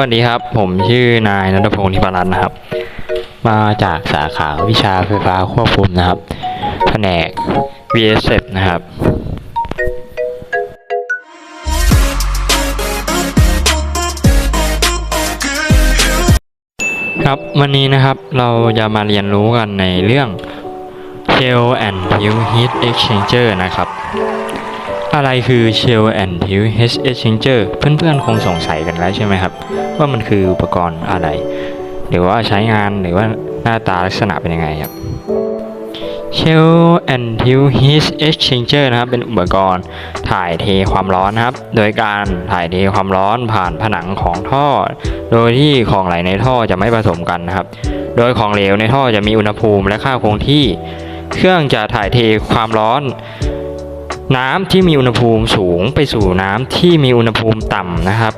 วัสดีครับ ผมชื่อนายนัทพงศ์ธิปรัตน์นะครับ มาจากสาขาวิชาไฟฟ้าควบคุมนะครับ แผนก VSF นะครับครับวันนี้นะครับเราจะมาเรียนรู้กันในเรื่อง Shell and Fuel Heat Exchanger นะครับ อะไรคือ Shell and Fuel Heat Exchanger เพื่อนๆ คงสงสัยกันแล้วใช่ไหมครับ ว่ามันคืออุปกรณ์อะไร หรือว่าใช้งานหรือว่าหน้าตาลักษณะเป็นยังไงครับ Shell and Fuel Heat Exchanger นะครับ เป็นอุปกรณ์ถ่ายเทความร้อนนะครับ โดยการถ่ายเทความร้อนผ่านผนังของท่อ โดยที่ของไหลในท่อจะไม่ผสมกันนะครับ โดยของเหลวในท่อจะมีอุณหภูมิและค่าคงที่ เครื่องจะถ่ายเทความร้อน น้ำที่มีอุณหภูมิสูงไปสู่น้ำที่มีอุณหภูมิต่ำนะครับ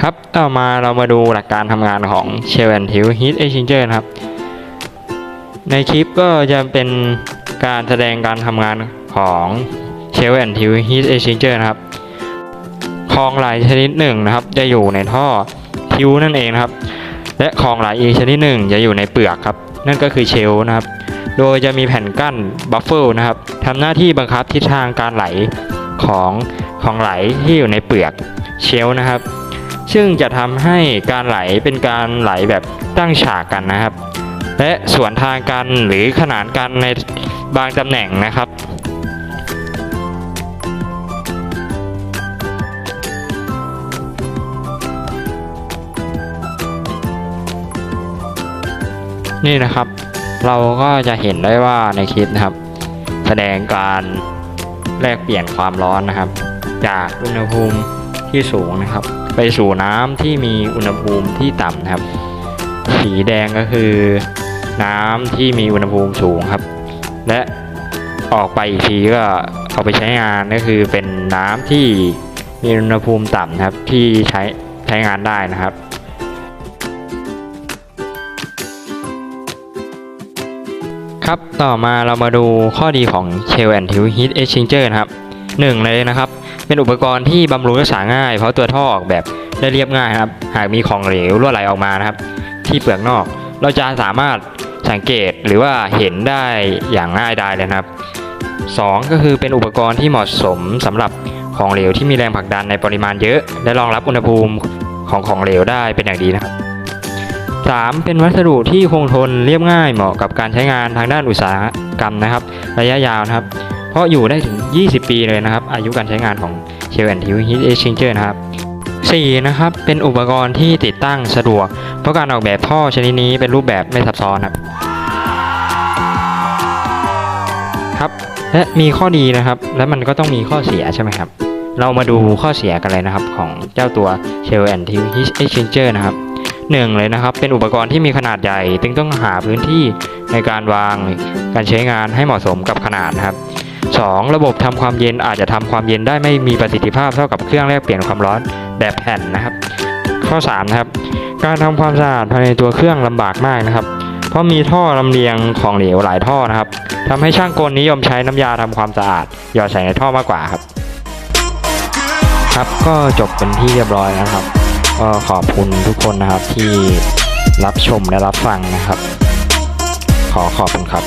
ครับต่อมาเรามาดูหลักการทำงานของ Shell and Fuel Heat Exchanger นะครับ ในคลิปก็จะเป็นการแสดงการทำงานของ Shell and Fuel Heat Exchanger นะครับคลองไหลชนิดหนึ่งนะครับ จะอยู่ในท่อทิวนั่นเองนะครับ และคลองไหลอีกชนิดหนึ่งจะอยู่ในเปลือกครับ นั่นก็คือเชลล์นะครับ โดยจะมีแผ่นกั้นบัฟเฟลนะครับทำหน้าที่บังคับทิศทางการไหลของของไหลที่อยู่ในเปลือกเชลนะครับ ซึ่งจะทำให้การไหลเป็นการไหลแบบตั้งฉากกันนะครับ และสวนทางกันหรือขนานกันในบางตำแหน่งนะครับนี่นะครับ เราก็จะเห็นได้ว่าในคลิปนะครับ แสดงการแลกเปลี่ยนความร้อนนะครับ จากอุณหภูมิที่สูงนะครับ ไปสู่น้ำที่มีอุณหภูมิที่ต่ำนะครับ สีแดงก็คือ น้ำที่มีอุณหภูมิสูงครับ และออกไปอีกทีก็เอาไปใช้งานก็คือเป็นน้ำที่มีอุณหภูมิต่ำนะครับที่ใช้ใช้งานได้นะครับ ครับ ต่อมาเรามาดูข้อดีของ Shell and Fuel Heat Exchanger นะครับหนึ่งเลยนะครับ เป็นอุปกรณ์ที่บำรุงรักษาง่าย เพราะตัวท่อออกแบบได้เรียบง่ายนะครับ หากมีของเหลวรั่วไหลออกมานะครับ ที่เปลือกนอก เราจะสามารถสังเกตหรือว่าเห็นได้อย่างง่ายดายเลยนะครับ 2 ก็คือเป็นอุปกรณ์ที่เหมาะสมสำหรับของเหลวที่มีแรงผลักดันในปริมาณเยอะ และรองรับอุณหภูมิของของเหลวได้เป็นอย่างดีนะครับ 3. เป็นวัสดุที่คงทนเรียบง่ายเหมาะกับการใช้งานทางด้านอุตสาหกรรมนะครับ ระยะยาวนะครับ เพราะอยู่ได้ถึง 20 ปีเลยนะครับ อายุการใช้งานของ Shell and Fuel Heat Exchanger นะครับ 4. นะครับ เป็นอุปกรณ์ที่ติดตั้งสะดวก เพราะการออกแบบท่อชนิดนี้เป็นรูปแบบไม่ซับซ้อนครับครับ และมีข้อดีนะครับ และมันก็ต้องมีข้อเสียใช่ไหมครับ เรามาดูข้อเสียกันเลยนะครับของเจ้าตัว Shell and Fuel Heat Exchanger นะครับ หนึ่งเลยนะครับ เป็นอุปกรณ์ที่มีขนาดใหญ่จึงต้องหาพื้นที่ในการวางการใช้งานให้เหมาะสมกับขนาดครับ 2. ระบบทำความเย็นอาจจะทำความเย็นได้ไม่มีประสิทธิภาพเท่ากับเครื่องแลกเปลี่ยนความร้อนแบบแผ่นนะครับ ข้อ3นะครับการทำความสะอาดภายในตัวเครื่องลำบากมากนะครับ เพราะมีท่อลำเลียงของเหลวหลายท่อนะครับทำให้ช่างกลนิยมใช้น้ำยาทำความสะอาดหยอดใส่ในท่อมากกว่าครับ ครับก็จบเป็นที่เรียบร้อยแล้วนะครับ ก็ขอบคุณทุกคนนะครับที่รับชมและรับฟังนะครับ ขอขอบคุณครับ